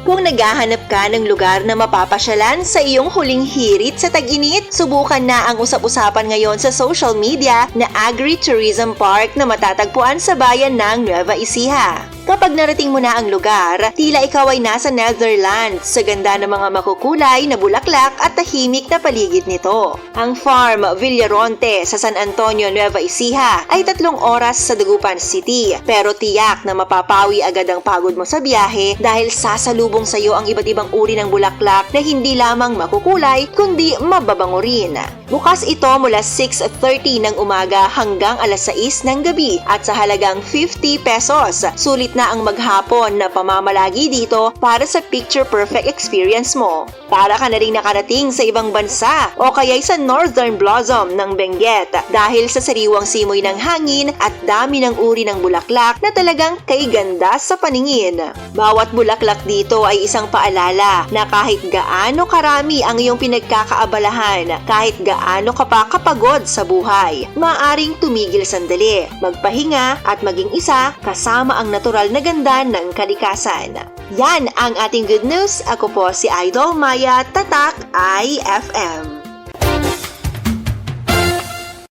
Kung naghahanap ka ng lugar na mapapasyalan sa iyong huling hirit sa tag-init, subukan na ang usap-usapan ngayon sa social media na Agri-Tourism Park na matatagpuan sa bayan ng Nueva Ecija. Kapag narating mo na ang lugar, tila ikaw ay nasa Netherlands sa ganda ng mga makukulay na bulaklak at tahimik na paligid nito. Ang farm Villaronte sa San Antonio, Nueva Ecija ay tatlong oras sa Dagupan City pero tiyak na mapapawi agad ang pagod mo sa biyahe dahil sasalubong sa iyo ang iba't ibang uri ng bulaklak na hindi lamang makukulay kundi mababango rin. Bukas ito mula 6.30 ng umaga hanggang alas 6 ng gabi at sa halagang 50 pesos. Sulit na ang maghapon na pamamalagi dito para sa picture perfect experience mo. Para ka na rin nakarating sa ibang bansa o kaya'y sa Northern Blossom ng Benguet dahil sa sariwang simoy ng hangin at dami ng uri ng bulaklak na talagang kay ganda sa paningin. Bawat bulaklak dito ay isang paalala na kahit gaano karami ang iyong pinagkakaabalahan, kahit gaano ka pa kapagod sa buhay, maaring tumigil sandali, magpahinga at maging isa kasama ang natural na ganda ng kalikasan. Yan ang ating good news. Ako po si Idol Maya Tatak IFM.